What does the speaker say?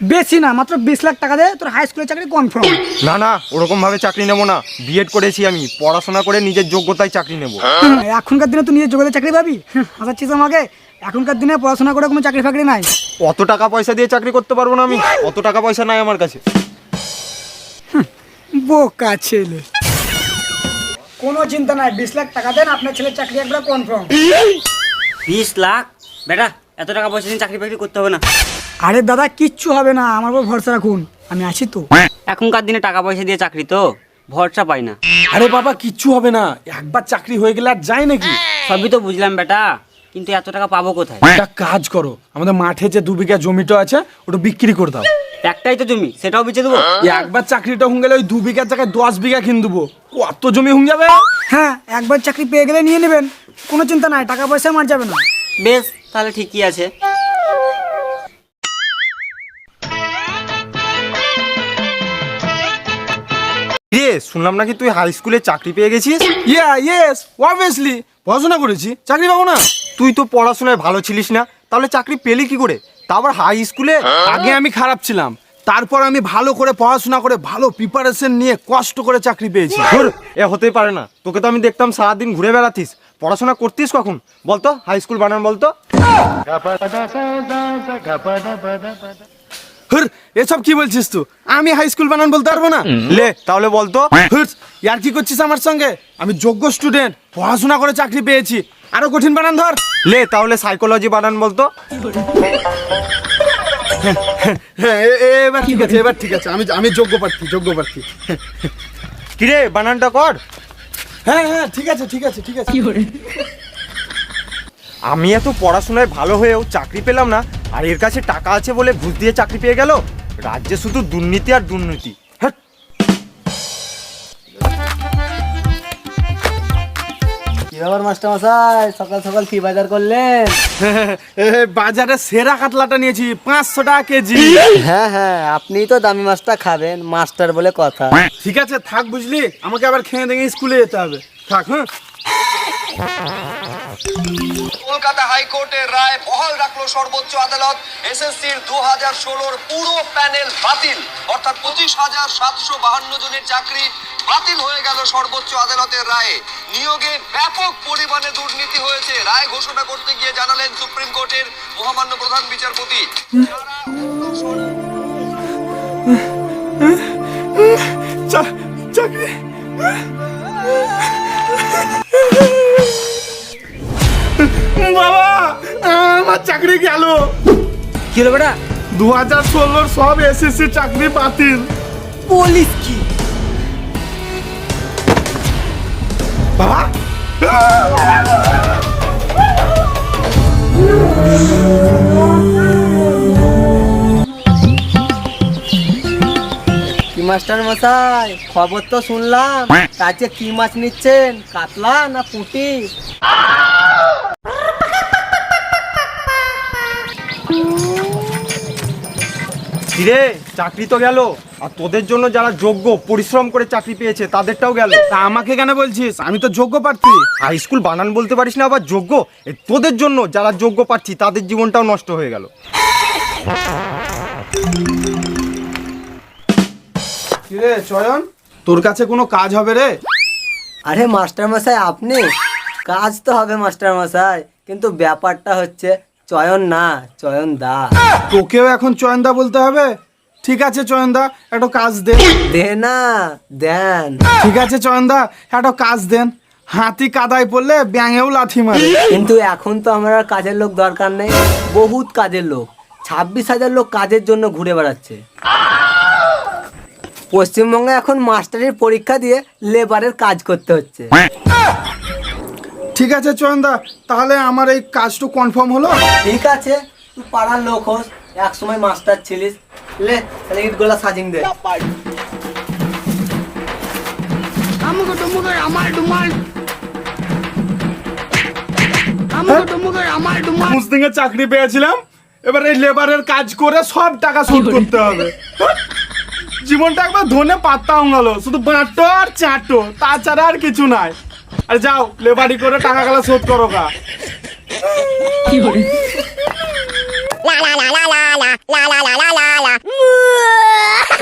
বেশি না মাত্র বিশ লাখ টাকা দে তোর হাই স্কুলের চাকরি কনফার্ম না না ওরকম ভাবে চাকরি নেব না। বিএড করেছি আমি পড়াশোনা করে নিজের যোগ্যতায় চাকরি নেব। এখনকার দিনে তুই নিজের যোগ্যতায় চাকরি পাবি? হাসাচ্ছিস আমাকে? এখনকার দিনে পড়াশোনা করে কোনো চাকরি ফাকরি নাই। অত টাকা পয়সা দিয়ে চাকরি করতে পারব না আমি। অত টাকা পয়সা নাই আমার কাছে। বোকা ছেলে। কোনো চিন্তা নাই বিশ লাখ টাকা দেন আপনার ছেলের চাকরি একবার কনফার্ম বিশ লাখ? বেটা এত টাকা পয়সা নিয়ে চাকরি বাকরি করতে হবে না। আরে দাদা কিচ্ছু হবে না আমার উপর ভরসা রাখুন আমি আছি তো। এখনকার দিনে টাকা পয়সা দিয়ে চাকরি তো ভরসা পাই না। আরে বাবা কিচ্ছু হবে না একবার চাকরি হয়ে গেলে আর যায় নাকি? সবই তো বুঝলাম বেটা কিন্তু এত টাকা পাবো কোথায়? একটা কাজ করো আমাদের মাঠে যে দু বিঘা জমিটা আছে ওটা বিক্রি করে দাও। একটাই তো জমি সেটাও বেচে দেবো? একবার চাকরিটা হুন গেলে ওই দু বিঘার জায়গায় দশ বিঘা কিন দেবো। কত জমি হুন যাবে? হ্যাঁ একবার চাকরি পেয়ে গেলে নিয়ে নেবেন কোনো চিন্তা নাই টাকা পয়সা মার যাবে না। বেশ তাহলে ঠিকই আছে। শুনলাম নাকি তুই হাই স্কুলে চাকরি পেয়ে গেছিস? ইয়া ইয়েস অবভিয়াসলি পড়াশোনা করেছি চাকরি পাবো না। তুই তো পড়াশোনায় ভালো ছিলিস না তাহলে চাকরি পেলি কি করে? তারপর হাই স্কুলে আগে আমি খারাপ ছিলাম তারপর আমি ভালো করে পড়াশোনা করে ভালো প্রিপারেশন নিয়ে কষ্ট করে চাকরি পেয়েছি। ধুর, এ হতেই পারে না। তোকে তো আমি দেখতাম সারাদিন ঘুরে বেড়াতিস। পড়াশোনা করতিস কখন? বলতো হাই স্কুল বানান বলতো। হুর এসব কি বলছিস তুই? আমি হাই স্কুল বানান বলতে পারব না? লে তাহলে বলতো হুর ইয়ার কি করছিস আমার সঙ্গে? আমি যোগ্য স্টুডেন্ট পড়াশোনা করে চাকরি পেয়েছি। আরও কঠিন বানান ধর। লে তাহলে সাইকোলজি বানান বলতো। হ্যাঁ এ- এ- এবার ঠিক আছে এবার ঠিক আছে। আমি আমি যোগ্য প্রার্থী যোগ্য প্রার্থী। কিরে বানানটা কর। হ্যাঁ হ্যাঁ ঠিক আছে ঠিক আছে ঠিক আছে। আমি এত পড়াশোনায় ভালো হয়েও চাকরি পেলাম না আর এর কাছে টাকা আছে বলে ঘুষ দিয়ে চাকরি পেয়ে গেল? রাজ্যে শুধু দুর্নীতি আর দুর্নীতি। কি ব্যাপার মাস্টার মশাই সকাল সকাল কি বাজার করলেন? বাজারে সেরা কাতলাটা নিয়েছি পাঁচশো টাকা কেজি। হ্যাঁ হ্যাঁ আপনি তো দামি মাছটা খাবেন মাস্টার বলে কথা। ঠিক আছে থাক বুঝলি আমাকে আবার খেয়ে দেখে স্কুলে যেতে হবে। থাক হ্যাঁ? কলকাতা হাইকোর্টের রায় বহাল রাখল সর্বোচ্চ আদালত। এসএসসির দু হাজার ষোলোর পুরো প্যানেল বাতিল। অর্থাৎ পঁচিশ হাজার সাতশো বাহান্ন জনের চাকরি বাতিল হয়ে গেল সর্বোচ্চ আদালতের রায়ে। নিয়োগে ব্যাপক পরিমাণে দুর্নীতি হয়েছে। রায় ঘোষণা করতে গিয়ে জানালেন সুপ্রিম কোর্টের মহামান্য প্রধান বিচারপতি। যারা কি হলো বেটা? দু হাজার ষোলোর সব এসএসসি চাকরি বাতিল। বলিস কি? বাবা? কি মাস্টার মশাই? খবর তো শুনলাম। আজকে কি মাছ নিচ্ছেন? কাতলা না পুঁটি? কিরে চাকরি তো গেল। আর তোদের জন্য যারা যোগ্য পরিশ্রম করে চাকরি পেয়েছে তাদেরটাও গেল। তা আমাকে কেন বলছিস? আমি তো যোগ্য প্রার্থী। হাই স্কুল বানান বলতে পারিস না আবার যোগ্য? এ, তোদের জন্য যারা যোগ্য প্রার্থী তাদের জীবনটাও নষ্ট হয়ে গেল। কিরে চয়ন? তোর কাছে কোনো কাজ হবে রে? আরে মাস্টার মশাই আপনি? কাজ তো হবে মাস্টার মশাই কিন্তু ব্যাপারটা হচ্ছে চয়ন না চয়ন দা। তোকেও এখন চয়ন দা বলতে হবে? ঠিক আছে চয়ন দা একটা কাজ দে। দে না দেন। ঠিক আছে চয়ন দা একটা কাজ দেন। হাতি কাদায় পড়লে ব্যাঙেও লাথি মারে। কিন্তু এখন তো আমার আর কাজের লোক দরকার নেই। বহুত কাজের লোক। ছাব্বিশ হাজার লোক কাজের জন্য ঘুরে বেড়াচ্ছে। পশ্চিমবঙ্গে এখন মাস্টারের পরীক্ষা দিয়ে লেবারের কাজ করতে হচ্ছে। ঠিক আছে চয়নদা তাহলে আমার এই কাজটু কনফার্ম হলো? ঠিক আছে তুই পাড়ার লোক হোস এক সময় মাস্টার ছিলিস। লে তাহলে ইটগুলা সাজিং দে। আমার ডুমাল। আমার ডুমাল। মুসলিং এর চাকরি পেয়েছিলাম এবার এই লেবারের কাজ করে সব টাকা শোধ করতে হবে। জীবনটা একবার ধনে পাত্তা গেল শুধু বাঁটো আর চাটো তাছাড়া আর কিছু নাই। আরে যাও লেবারি করে টাকা গেলা শোধ করো গা কি করে লা লা লা লা লা লা লা লা লা লা